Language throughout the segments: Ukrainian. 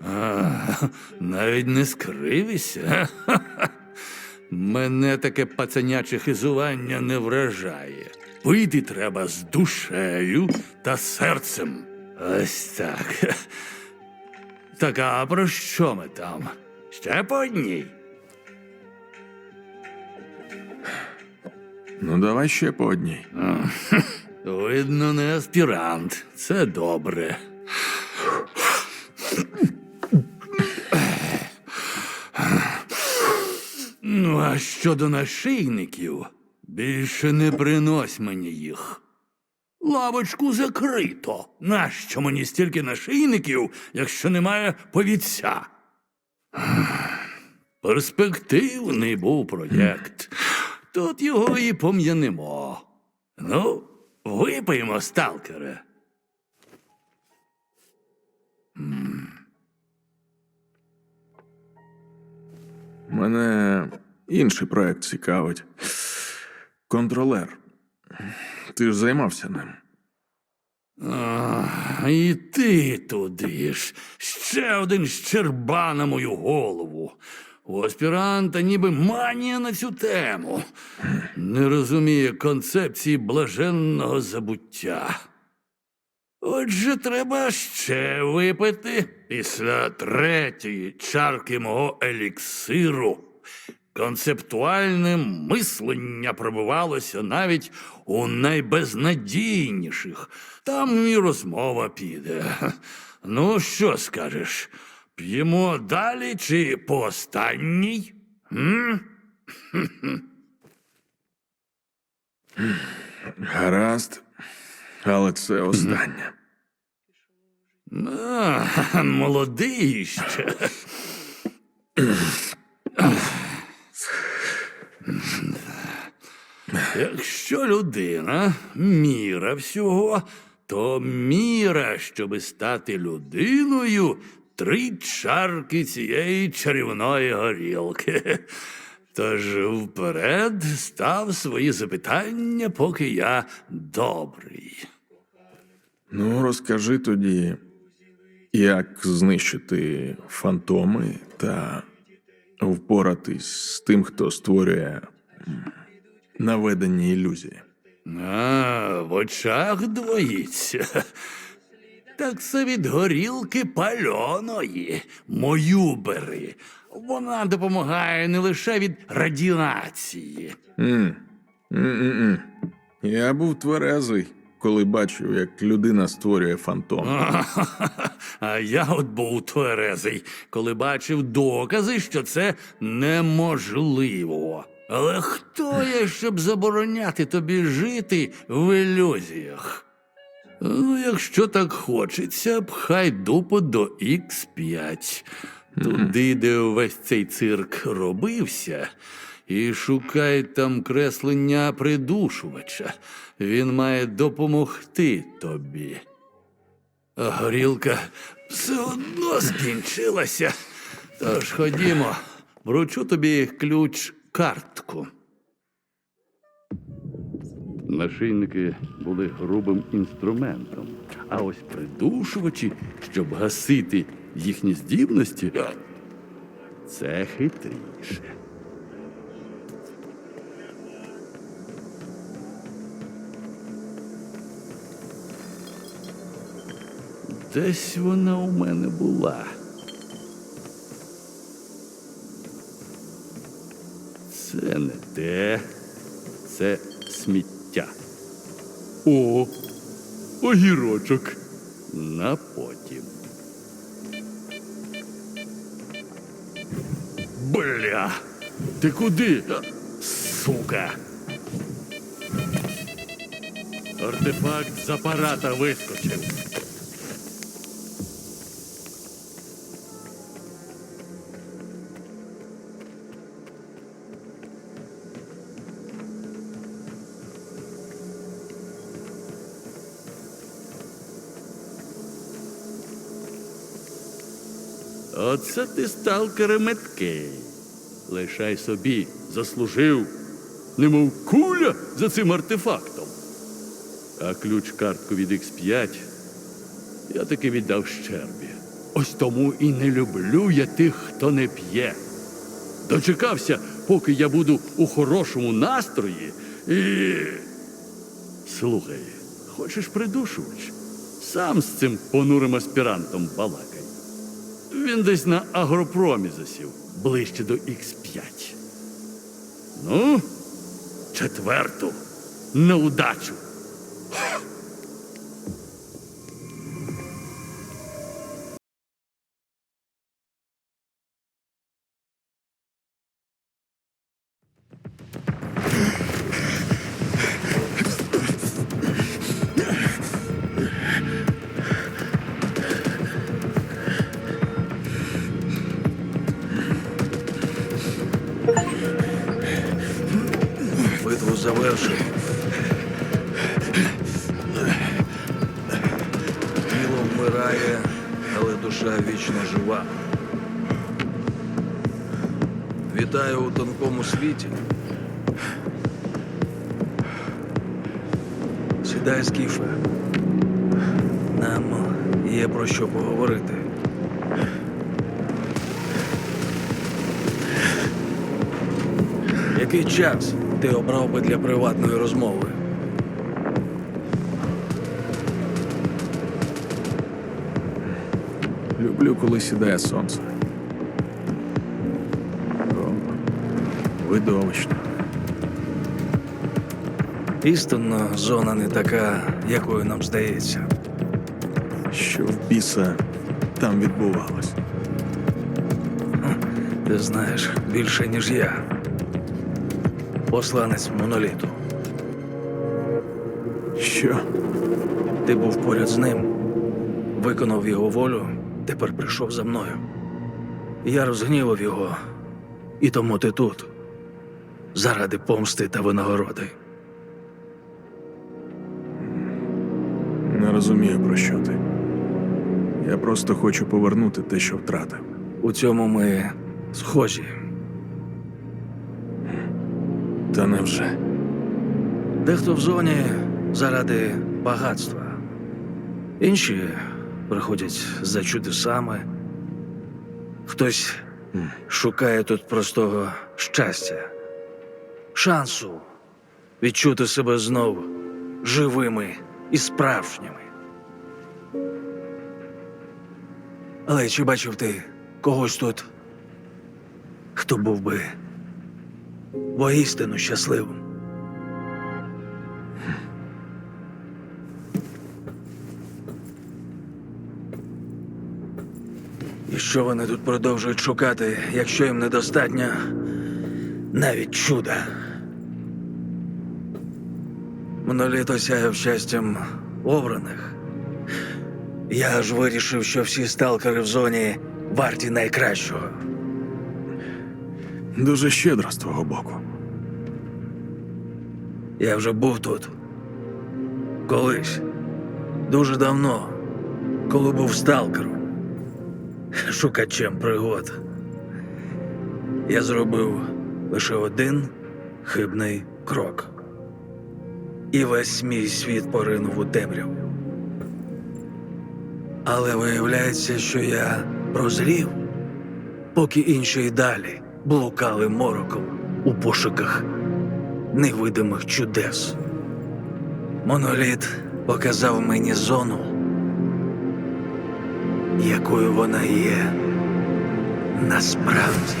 А, навіть не скривися. Мене таке пацаняче хизування не вражає. Пити треба з душею та серцем. Ось так. Так, а про що ми там? Ще по одній. Ну, давай ще по одній. Видно, не аспірант. Це добре. Ну, а щодо нашийників, більше не принось мені їх. Лавочку закрито. Нащо мені стільки нашийників, якщо немає повідця? Перспективний був проєкт. Тут його і пом'янемо. Ну, випиймо, сталкере. Мене інший проект цікавить. Контролер. Ти ж займався ним. А, і ти туди ж. Ще один щерба на мою голову. У аспіранта ніби манія на цю тему. Не розуміє концепції блаженного забуття. Отже, треба ще випити після третьої чарки мого еліксиру. Концептуальне мислення пробивалося навіть у найбезнадійніших. Там і розмова піде. Ну, що скажеш? П'ємо далі чи по останній? М? Гаразд, але це останнє. А, молодий ще. Якщо людина міра всього, то міра, щоби стати людиною, три чарки цієї чарівної горілки. Тож вперед став свої запитання, поки я добрий. Ну, розкажи тоді, як знищити фантоми та впоратись з тим, хто створює наведені ілюзії. А, в очах двоїться. Так це від горілки пальоної. Мою бери. Вона допомагає не лише від радіації. М-м-м. Я був тверезий, коли бачив, як людина створює фантом. А я от був тверезий, коли бачив докази, що це неможливо. Але хто я, щоб забороняти тобі жити в ілюзіях? Ну, якщо так хочеться, пхай дупу до Х5. Туди, де увесь цей цирк робився, і шукай там креслення придушувача. Він має допомогти тобі. А горілка все одно скінчилася. Тож ходімо, вручу тобі ключ картку. Нашийники були грубим інструментом, а ось придушувачі, щоб гасити їхні здібності, це хитріше. Десь вона у мене була. Це не те, це сміття. О, огірочок. На потім. Бля! Ти куди? Сука! Артефакт з апарата вискочив. Оце ти сталкере меткий. Лишай собі, заслужив, немов куля за цим артефактом. А ключ картку від X5 я таки віддав щербі. Ось тому і не люблю я тих, хто не п'є. Дочекався, поки я буду у хорошому настрої і. Слухай, хочеш придушувач? Сам з цим понурим аспірантом балакай. Він десь на агропромі засів, ближче до Х5. Ну, четверту. На удачу. Тіло вмирає, але душа вічно жива. Вітаю у тонкому світі. Сідай, Скіфе. Нам є про що поговорити. Який час ти обрав би для приватної розмови? Люблю, коли сідає сонце. Видовищно. Істинно, зона не така, якою нам здається. Що в біса там відбувалось? Ти знаєш більше, ніж я. Посланець моноліту. Що? Ти був поряд з ним, виконав його волю, тепер прийшов за мною. Я розгнівав його, і тому ти тут. Заради помсти та винагороди. Не розумію, про що ти. Я просто хочу повернути те, що втратив. У цьому ми схожі. Та невже? Дехто в зоні заради багатства. Інші приходять за чудесами. Хтось шукає тут простого щастя, шансу відчути себе знову живими і справжніми. Але чи бачив ти когось тут, хто був би воістину щасливим? І що вони тут продовжують шукати, якщо їм недостатньо навіть чуда? Моноліт осяяв щастям обраних. Я ж вирішив, що всі сталкери в зоні варті найкращого. Дуже щедро з твого боку. Я вже був тут. Колись. Дуже давно, коли був сталкером, шукачем пригод. Я зробив лише один хибний крок. І весь мій світ поринув у темряву. Але виявляється, що я прозрів, поки інші й далі блукали мороком у пошуках невидимих чудес. Моноліт показав мені зону, якою вона є насправді.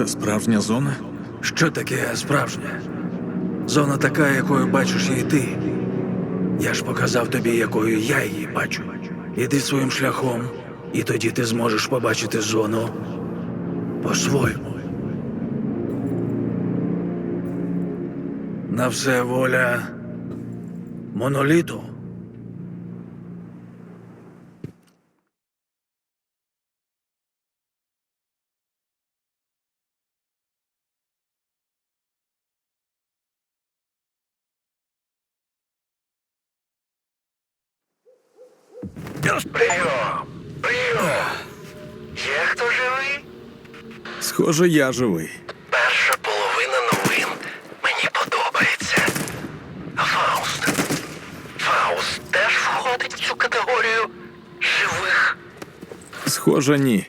Це справжня зона? Що таке справжнє? Зона така, якою бачиш її ти. Я ж показав тобі, якою я її бачу. Іди своїм шляхом, і тоді ти зможеш побачити зону по-своєму. На все воля моноліту. Прийом! Прийом! Є хто живий? Схоже, я живий. Перша половина новин мені подобається. Фауст. Фауст теж входить в цю категорію живих. Схоже, ні.